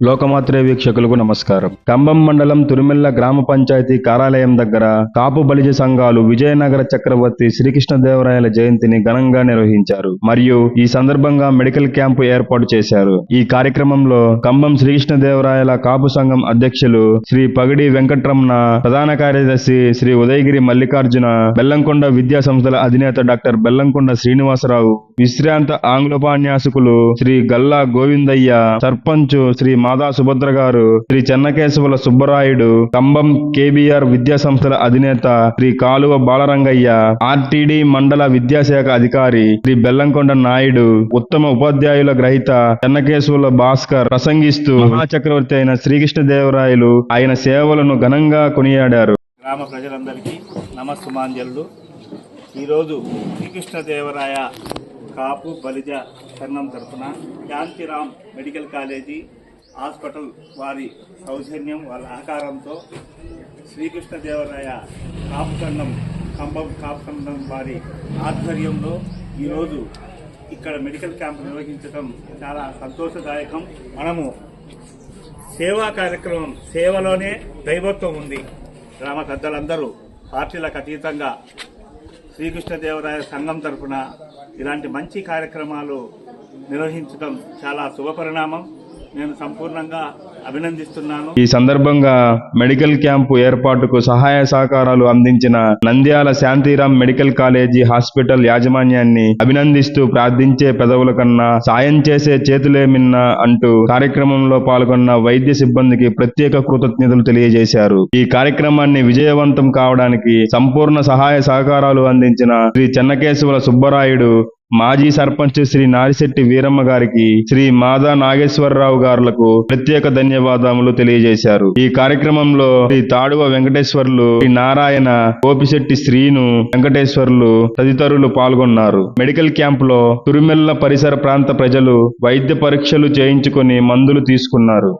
లోకమాత్రే వీక్షకులకు నమస్కారం. కంబం మండలం తురుమిల్ల గ్రామ పంచాయతీ కార్యాలయం దగ్గర కాపు బలిజ సంఘాలు విజయనగర చక్రవర్తి శ్రీకృష్ణదేవరాయల జయంతిని ఘనంగా నిర్వహించారు. మరియు ఈ సందర్భంగా మెడికల్ క్యాంపు ఏర్పాటు చేశారు. ఈ కార్యక్రమంలో కంబం శ్రీకృష్ణదేవరాయల కాపు సంఘం అధ్యక్షులు శ్రీ పగిడి వెంకట్రమణ ప్రధాన కార్యదర్శి శ్రీ ఉదయగిరి మల్లికార్జున బెల్లంకొండ విద్యా సంస్థల అధినేత డాక్టర్ బెల్లంకొండ శ్రీనివాసరావు విశ్రాంత ఆంగ్లోపాన్యాసకులు శ్రీ గల్లా గోవిందయ్య సర్పంచ్ శ్రీ మాదా సుభద్ర గారు శ్రీ చెన్నకేశవుల సుబ్బరాయుడు కంబం కేబీఆర్ విద్యా సంస్థల అధినేత శ్రీ కాలువ బాలరంగయ్య ఆర్టీడీ మండల విద్యాశాఖ అధికారి శ్రీ బెల్లంకొండ నాయుడు ఉత్తమ ఉపాధ్యాయుల గ్రహీత చెన్నకేశవుల భాస్కర్ ప్రసంగిస్తూ మహాచక్రవర్తి అయిన శ్రీకృష్ణదేవరాయలు ఆయన సేవలను ఘనంగా కొనియాడారు. గ్రామ ప్రజలందరికీ నమస్సుమాంజలు. ఈరోజు శ్రీకృష్ణదేవరాయ కాపు బలిజ సంఘం తరఫున శాంతిరామ్ మెడికల్ కాలేజీ హాస్పిటల్ వారి సౌజన్యం వాళ్ళ సహకారంతో శ్రీకృష్ణదేవరాయ కాపుకండం సంఘం కంబం వారి ఆధ్వర్యంలో ఈరోజు ఇక్కడ మెడికల్ క్యాంప్ నిర్వహించడం చాలా సంతోషదాయకం. మనము సేవా కార్యక్రమం సేవలోనే దైవత్వం ఉంది. గ్రామ పెద్దలందరూ పార్టీలకు అతీతంగా శ్రీకృష్ణదేవరాయ సంఘం తరఫున ఇలాంటి మంచి కార్యక్రమాలు నిర్వహించడం చాలా శుభపరిణామం. నేను సంపూర్ణంగా అభినందిస్తున్నాను. ఈ సందర్భంగా మెడికల్ క్యాంపు ఏర్పాటుకు సహాయ సహకారాలు అందించిన Nandyal Santhiram medical college hospital యాజమాన్యాన్ని అభినందిస్తూ ప్రార్థించే పెదవుల కన్నా సాయం చేసే చేతులేమిన్న అంటూ కార్యక్రమంలో పాల్గొన్న వైద్య సిబ్బందికి ప్రత్యేక కృతజ్ఞతలు తెలియజేశారు. ఈ కార్యక్రమాన్ని విజయవంతం కావడానికి సంపూర్ణ సహాయ సహకారాలు అందించిన శ్రీ చెన్నకేశవుల సుబ్బరాయుడు మాజీ సర్పంచ్ శ్రీ నారిశెట్టి వీరమ్మ గారికి శ్రీ మాదా నాగేశ్వరరావు గారులకు ప్రత్యేక ధన్యవాదములు తెలియజేశారు. ఈ కార్యక్రమంలో శ్రీ తాడువ వెంకటేశ్వర్లు శ్రీ నారాయణ గోపిశెట్టి శ్రీను వెంకటేశ్వర్లు తదితరులు పాల్గొన్నారు. మెడికల్ క్యాంపులో తురుమెల్ల పరిసర ప్రాంత ప్రజలు వైద్య పరీక్షలు చేయించుకొని మందులు తీసుకున్నారు.